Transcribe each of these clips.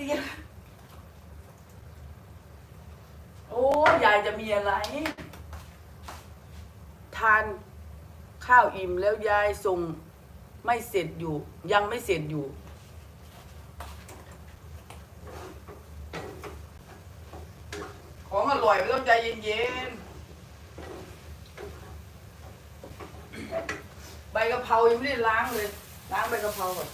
เดียวโอ้ยายจะมีอะไร ทานข้าวอิ่มแล้วยายส่งไม่เสร็จอยู่ ยังไม่เสร็จอยู่ ของอร่อยไม่ต้องใจเย็นๆ ใบกะเพรายังไม่ได้ล้างเลย ล้างใบกะเพราก่อน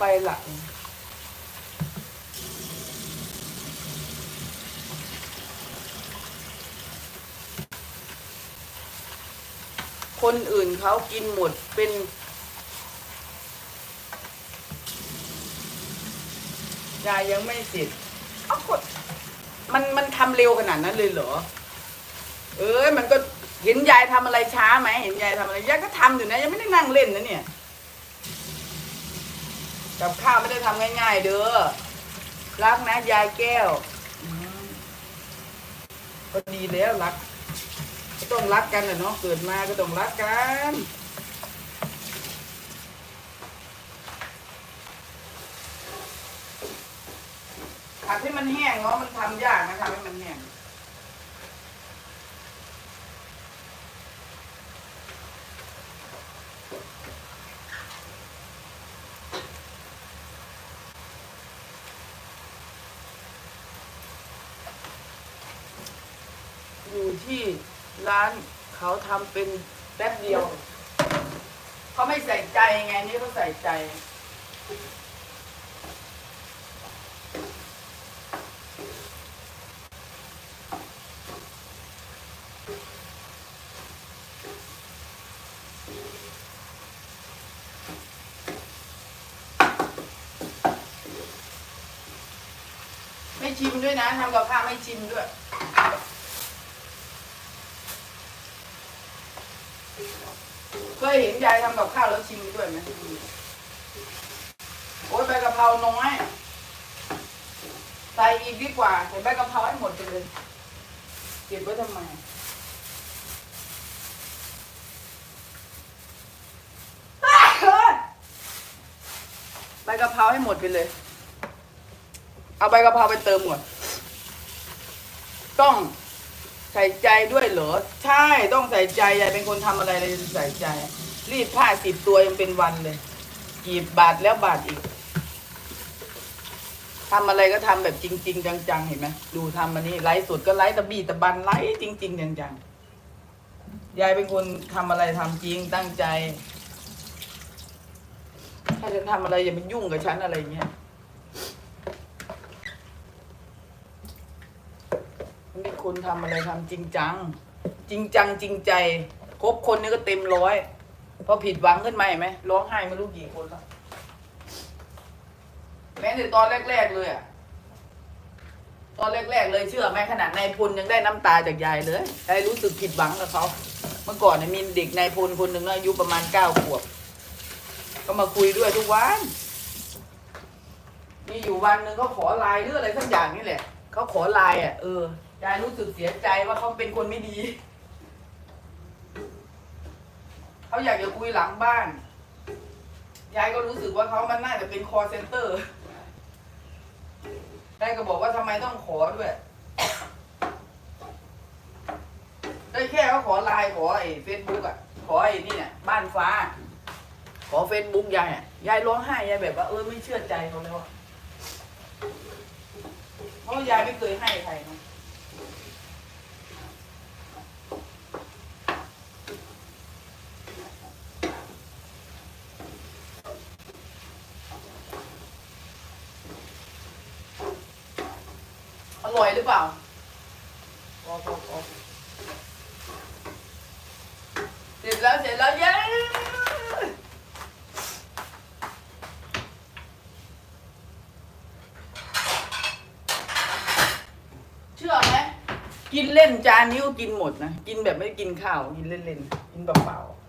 ไปหลัง คนอื่นเขากินหมดเป็นยายยังไม่เสร็จเอากดมันมันทำเร็วขนาดนั้นเลยเหรอ เอ้ยมันก็เห็นยายทำอะไรช้าไหมเห็นยายทำอะไรยายก็ทำอยู่นะยังไม่ได้นั่งเล่นนะเนี่ย กับข้าวไม่ได้ทำง่าย ๆ เด้อรักนะยายแก้วก็ดีแล้วรักก็ต้องรักกันนะเนาะเกิดมาก็ต้องรักกันผัดให้มันแห้งเนาะมันทำยากนะทำให้มันแห้ง อยู่ที่ร้านเขาทำเป็นแป๊บเดียวเขาไม่ใส่ใจไงนี่เขาใส่ใจ ไม่ชิมด้วยนะทำกับข้าวไม่ชิมด้วย เคยเห็นยายทำกับข้าวแล้วชิมด้วยไหมโอ้ยใบกะเพราน้อยใส่อีกดีกว่าใส่ใบกะเพราให้หมดไปเลยเก็บไว้ทำไมใบกะเพราให้หมดไปเลย เอาใบกะเพราไปเติมหมด ต้อง ใส่ใจด้วยเหรอ ใช่ต้องใส่ใจยายเป็นคนทำอะไรเลยใส่ใจ รีดผ้าสิบตัวยังเป็นวันเลยกีบบาทแล้วบาทอีกทำอะไรก็ทำแบบจริง ๆ จังๆ เห็นไหมดูทำอันนี้ไลฟ์สดก็ไลฟ์ตะบีตะบันไลฟ์จริง ๆ จังๆยายเป็นคนทำอะไรทำจริงตั้งใจ ถ้าฉันทำอะไรอย่าไปยุ่งกับฉันอะไรเงี้ย มันเป็น คนทำอะไรทำจริงจัง จริงจังจริงใจ คบคนนี้ก็เต็มร้อยพอผิดหวังขึ้นมาเห็นไหมร้องไห้ไม่รู้กี่คนแล้วแม้แต่ตอนแรก ๆ เลยอะตอนแรก ๆ เลยเชื่อไหมขนาดนายพลยังได้น้ำตาจากยายเลยยายรู้สึกผิดหวังกับเขาเมื่อก่อนเนี่ยมีเด็กนายพลคนหนึ่งอายุประมาณเก้าขวบ ก็มาคุยด้วยทุกวัน มีอยู่วันหนึ่งเขาขอไลน์หรืออะไรสักอย่างนี่แหละ เขาขอไลน์อะ เออ ยายรู้สึกเสียใจว่าเขาเป็นคนไม่ดี เขาอยากจะคุยหลังบ้าน ยายก็รู้สึกว่าเขามันน่าจะเป็นคอเซ็นเตอร์ยายก็บอกว่าทำไมต้องขอด้วย ได้แค่เขาขอไลน์ขอไอ้เฟซบุ๊กอะ ขอไอ้นี่เนี่ยบ้านฟ้า ขอเฟซบุ๊กยายอะ ยายร้องไห้ยายแบบว่าเออไม่เชื่อใจเขาเลยว่ะเพราะยายไม่เคยให้ใครเนาะ ร่อยหรือเปล่าพอพอพอเสร็จแล้วเสร็จแล้วเย้เชื่อไหมกินเล่นจานนี้ก็กินหมดนะ กินแบบไม่กินข้าว กินเล่นๆ กินเปล่าๆ